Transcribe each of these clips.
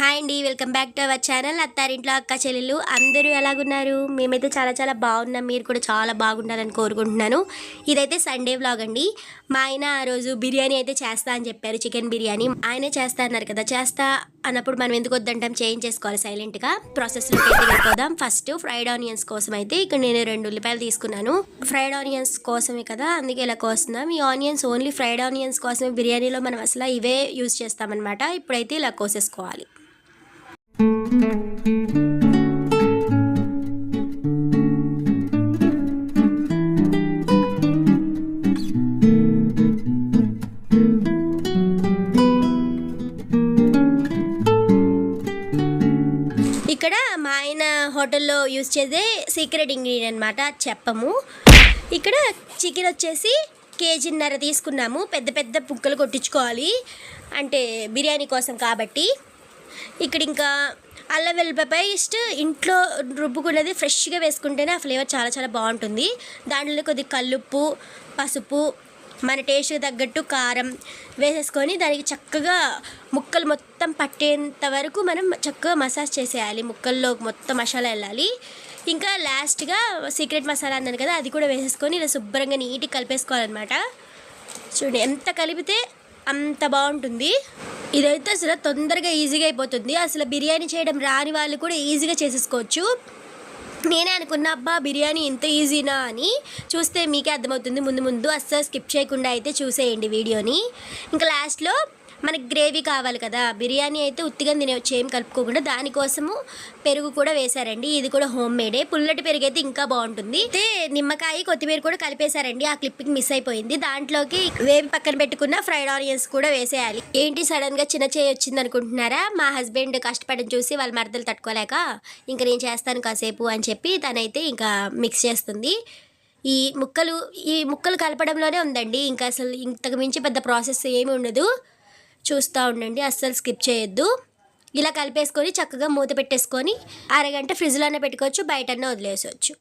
Hi అండి welcome back to our channel. అత్తారింట్లో అక్క చెల్లెలు అందరూ ఎలాగున్నారు? మేమైతే చాలా చాలా బాగున్నాం. మీరు కూడా చాలా బాగుండాలని కోరుకుంటున్నాను. ఇదైతే సండే వ్లాగ్ అండి. మా ఆయన ఆ రోజు బిర్యానీ అయితే చేస్తా అని చెప్పారు చికెన్ బిర్యానీ. ఆయనే చేస్తా అన్నారు కదా చేస్తా అన్నప్పుడు మనం ఎందుకు వద్దంటాం? చేంజ్ చేసుకోవాలి సైలెంట్గా ప్రాసెస్లోకి అయితే వెళ్ళిపోదాం. ఫస్ట్ ఫ్రైడ్ ఆనియన్స్ కోసం అయితే ఇక్కడ నేను రెండు ఉల్లిపాయలు తీసుకున్నాను. ఫ్రైడ్ ఆనియన్స్ కోసమే కదా అందుకే ఇలా కోస్తున్నాం. ఈ ఆనియన్స్ ఓన్లీ ఫ్రైడ్ ఆనియన్స్ కోసమే బిర్యానీలో మనం అసలు ఇవే యూజ్ చేస్తామన్నమాట. ఇప్పుడైతే ఇలా కోసేసుకోవాలి. ఇక్కడ మా ఆయన హోటల్లో యూజ్ చేసే సీక్రెట్ ఇంగ్రీడియంట్ అనమాట చెప్పము. ఇక్కడ చికెన్ వచ్చేసి కేజీన్నర తీసుకున్నాము. పెద్ద పెద్ద పుక్కలు కొట్టించుకోవాలి. అంటే బిర్యానీ కోసం కాబట్టి. ఇక్కడ ఇంకా అల్లం వెల్లిపాయ పేస్ట్ ఇంట్లో రుబ్బుకున్నది ఫ్రెష్గా వేసుకుంటేనే ఆ ఫ్లేవర్ చాలా చాలా బాగుంటుంది. దాంట్లో కొద్ది కల్లుప్పు పసుపు మన టేస్ట్కి తగ్గట్టు కారం వేసేసుకొని దానికి చక్కగా ముక్కలు మొత్తం పట్టేంత వరకు మనం చక్కగా మసాజ్ చేసేయాలి. ముక్కల్లో మొత్తం మసాలా వెళ్ళాలి. ఇంకా లాస్ట్గా సీక్రెట్ మసాలా అన్నాను కదా అది కూడా వేసేసుకొని ఇలా శుభ్రంగా నీట్గా కలిపేసుకోవాలన్నమాట. చూడండి ఎంత కలిపితే అంత బాగుంటుంది. ఇదైతే అసలు తొందరగా ఈజీగా అయిపోతుంది. అసలు బిర్యానీ చేయడం రాని వాళ్ళు కూడా ఈజీగా చేసేసుకోవచ్చు. నేనే అనుకున్న అబ్బా బిర్యానీ ఇంత ఈజీనా? అని చూస్తే మీకే అర్థమవుతుంది. ముందు ముందు అస్సలు స్కిప్ చేయకుండా అయితే చూసేయండి వీడియోని. ఇంకా లాస్ట్లో మనకి గ్రేవీ కావాలి కదా బిర్యానీ అయితే ఉత్తిగా తినవచ్చు ఏం కలుపుకోకుండా దానికోసము పెరుగు కూడా వేశారండి. ఇది కూడా హోమ్ మేడే. పుల్లటి పెరుగు అయితే ఇంకా బాగుంటుంది. అయితే నిమ్మకాయ కొత్తిమీర కూడా కలిపేశారండి. ఆ క్లిప్పింగ్ మిస్ అయిపోయింది. దాంట్లోకి వేవి పక్కన పెట్టుకున్న ఫ్రైడ్ ఆనియన్స్ కూడా వేసేయాలి. ఏంటి సడన్గా చిన్న చేయి వచ్చింది అనుకుంటున్నారా? మా హస్బెండ్ కష్టపడడం చూసి వాళ్ళ మరదలు తట్టుకోలేక ఇంకా నేను చేస్తాను కాసేపు అని చెప్పి తనైతే ఇంకా మిక్స్ చేస్తుంది. ఈ ముక్కలు ఈ ముక్కలు కలపడంలోనే ఉందండి. ఇంకా అసలు ఇంతకు మించి పెద్ద ప్రాసెస్ ఏమి ఉండదు. చూస్తూ ఉండండి అస్సలు స్కిప్ చేయొద్దు. ఇలా కలిపేసుకొని చక్కగా మూత పెట్టేసుకొని అరగంట ఫ్రిడ్జ్లోనే పెట్టుకోవచ్చు బయటనే వదిలేసవచ్చు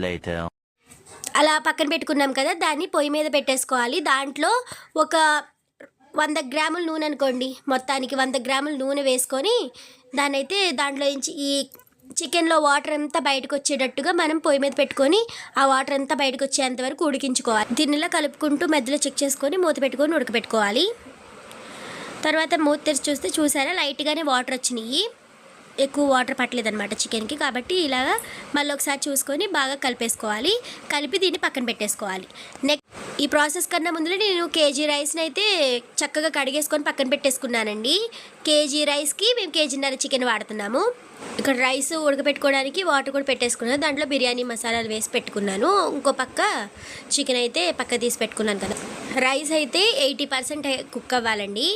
later. అలా పక్కన పెట్టుకున్నాం కదా దాన్ని పొయ్యి మీద పెట్టేసుకోవాలి. దాంట్లో ఒక వంద గ్రాముల నూనె అనుకోండి మొత్తానికి వంద గ్రాముల నూనె వేసుకొని దాన్ని అయితే దాంట్లో నుంచి ఈ చికెన్లో వాటర్ అంతా బయటకు వచ్చేటట్టుగా మనం పొయ్యి మీద పెట్టుకొని ఆ వాటర్ అంతా బయటకు వచ్చేంత వరకు ఉడికించుకోవాలి. దీనిలో కలుపుకుంటూ మధ్యలో చెక్ చేసుకొని మూత పెట్టుకొని ఉడకపెట్టుకోవాలి. తర్వాత మూత తెరిచి చూస్తే చూసారా? లైట్గానే వాటర్ వచ్చినాయి. ఎక్కువ వాటర్ పట్టలేదన్నమాట చికెన్కి. కాబట్టి ఇలాగా మళ్ళీ ఒకసారి చూసుకొని బాగా కలిపేసుకోవాలి. కలిపి దీన్ని పక్కన పెట్టేసుకోవాలి. నెక్స్ట్ ఈ ప్రాసెస్ కన్నా ముందులో నేను కేజీ రైస్ని అయితే చక్కగా కడిగేసుకొని పక్కన పెట్టేసుకున్నానండి. కేజీ రైస్కి మేము కేజీన్నర చికెన్ వాడుతున్నాము. ఇక్కడ రైస్ ఉడకపెట్టుకోవడానికి వాటర్ కూడా పెట్టేసుకున్నాను. దాంట్లో బిర్యానీ మసాలాలు వేసి పెట్టుకున్నాను. ఇంకో పక్క చికెన్ అయితే పక్క తీసి పెట్టుకున్నాను కదా. రైస్ అయితే ఎయిటీ పర్సెంట్ కుక్ అవ్వాలండి.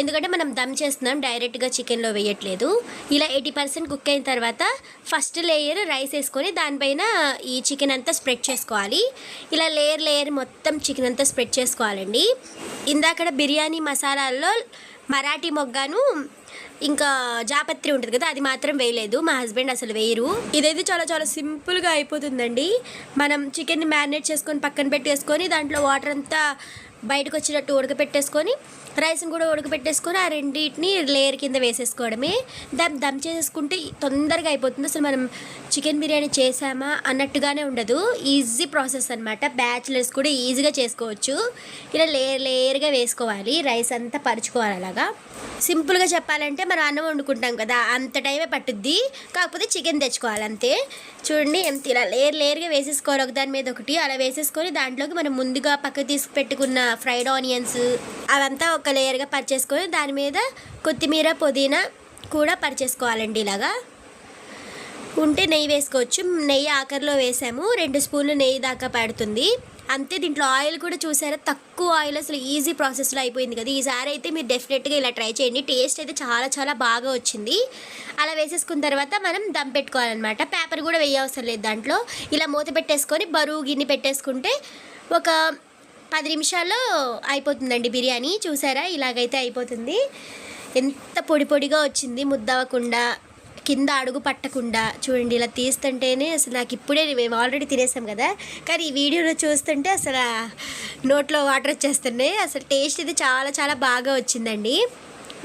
ఎందుకంటే మనం దమ్ చేస్తున్నాం డైరెక్ట్గా చికెన్లో వేయట్లేదు. ఇలా ఎయిటీ పర్సెంట్ కుక్ అయిన తర్వాత ఫస్ట్ లేయర్ రైస్ వేసుకొని దానిపైన ఈ చికెన్ అంతా స్ప్రెడ్ చేసుకోవాలి. ఇలా లేయర్ లేయర్ మొత్తం చికెన్ అంతా స్ప్రెడ్ చేసుకోవాలండి. ఇందాకడ బిర్యానీ మసాలాల్లో మరాఠీ మొగ్గాను ఇంకా జాపత్రి ఉంటుంది కదా అది మాత్రం వేయలేదు. మా హస్బెండ్ అసలు వేయరు. ఇదైతే చాలా చాలా సింపుల్గా అయిపోతుందండి. మనం చికెన్ని మ్యారినేట్ చేసుకొని పక్కన పెట్టేసుకొని దాంట్లో వాటర్ అంతా బయటకు వచ్చినట్టు ఉడకపెట్టేసుకొని రైస్ని కూడా ఉడకపెట్టేసుకొని ఆ రెండింటిని లేయర్ కింద వేసేసుకోవడమే. దమ్ దమ్ చేసేసుకుంటే తొందరగా అయిపోతుంది. అసలు మనం చికెన్ బిర్యానీ చేసామా అన్నట్టుగానే ఉండదు. ఈజీ ప్రాసెస్ అనమాట బ్యాచిలర్స్ కూడా ఈజీగా చేసుకోవచ్చు. ఇలా లేయర్ లేయర్గా వేసుకోవాలి. రైస్ అంతా పరుచుకోవాలి అలాగా. సింపుల్గా చెప్పాలంటే మనం అన్నం వండుకుంటాం కదా అంత టైమే పట్టుద్ది. కాకపోతే చికెన్ తెచ్చుకోవాలి అంతే. చూడండి ఎంత ఇలా లేయర్ లేయర్గా వేసేసుకోవాలి. ఒక దాని మీద ఒకటి అలా వేసేసుకొని దాంట్లోకి మనం ముందుగా పక్క తీసి పెట్టుకున్న ఫ్రైడ్ ఆనియన్స్ అవంతా ఒక లేయర్గా పరిచేసుకొని దాని మీద కొత్తిమీర పుదీనా కూడా పరిచేసుకోవాలండి ఇలాగా. ఉంటే నెయ్యి వేసుకోవచ్చు. నెయ్యి ఆఖరిలో వేసాము. రెండు స్పూన్లు నెయ్యి దాకా పడుతుంది. అంతే దీంట్లో ఆయిల్ కూడా చూసారా? తక్కువ ఆయిల్ అసలు ఈజీ ప్రాసెస్లో అయిపోయింది కదా. ఈసారి అయితే మీరు డెఫినెట్గా ఇలా ట్రై చేయండి. టేస్ట్ అయితే చాలా చాలా బాగా వచ్చింది. అలా వేసేసుకున్న తర్వాత మనం దమ్ పెట్టుకోవాలన్నమాట. పేపర్ కూడా వేయవసరం లేదు దాంట్లో. ఇలా మూత పెట్టేసుకొని బరువు గిన్నె పెట్టేసుకుంటే ఒక పది నిమిషాల్లో అయిపోతుందండి బిర్యానీ. చూసారా? ఇలాగైతే అయిపోతుంది. ఎంత పొడి పొడిగా వచ్చింది ముద్దవకుండా కింద అడుగు పట్టకుండా. చూడండి ఇలా తీస్తుంటేనే అసలు నాకు ఇప్పుడే మేము ఆల్రెడీ తినేసాం కదా. కానీ ఈ వీడియోలో చూస్తుంటే అసలు నోట్లో వాటర్ వచ్చేస్తున్నాయి. అసలు టేస్ట్ అయితే చాలా చాలా బాగా వచ్చిందండి.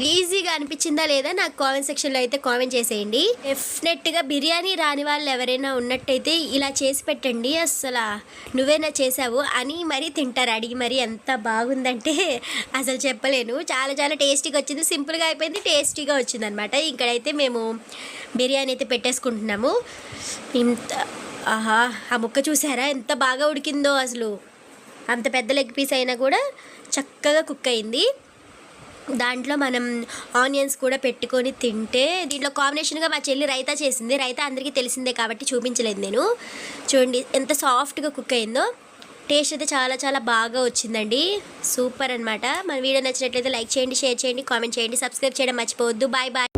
ఈజీగా అనిపించిందా లేదా నాకు కామెంట్ సెక్షన్లో అయితే కామెంట్ చేసేయండి. డెఫినెట్గా బిర్యానీ రాని వాళ్ళు ఎవరైనా ఉన్నట్టయితే ఇలా చేసి పెట్టండి అసలు నువ్వేనా చేసావు అని మరీ తింటారు. అడిగి మరీ ఎంత బాగుందంటే అసలు చెప్పలేను. చాలా చాలా టేస్టీగా వచ్చింది. సింపుల్గా అయిపోయింది. టేస్టీగా వచ్చింది అనమాట ఇక్కడైతే మేము బిర్యానీ అయితే పెట్టేసుకుంటున్నాము. ఇంత ఆహా ఆ ముక్క చూసారా? ఎంత బాగా ఉడికిందో అసలు. అంత పెద్ద లెగ్ పీస్ అయినా కూడా చక్కగా కుక్ అయింది. దాంట్లో మనం ఆనియన్స్ కూడా పెట్టుకొని తింటే దీంట్లో కాంబినేషన్గా మా చెల్లి రైతా చేసింది. రైతా అందరికీ తెలిసిందే కాబట్టి చూపించలేదు నేను. చూడండి ఎంత సాఫ్ట్గా కుక్ అయిందో. టేస్ట్ అయితే చాలా చాలా బాగా వచ్చిందండి. సూపర్ అనమాట మన వీడియో నచ్చినట్లయితే లైక్ చేయండి షేర్ చేయండి కామెంట్ చేయండి సబ్స్క్రైబ్ చేయడం మర్చిపోవద్దు. Bye bye.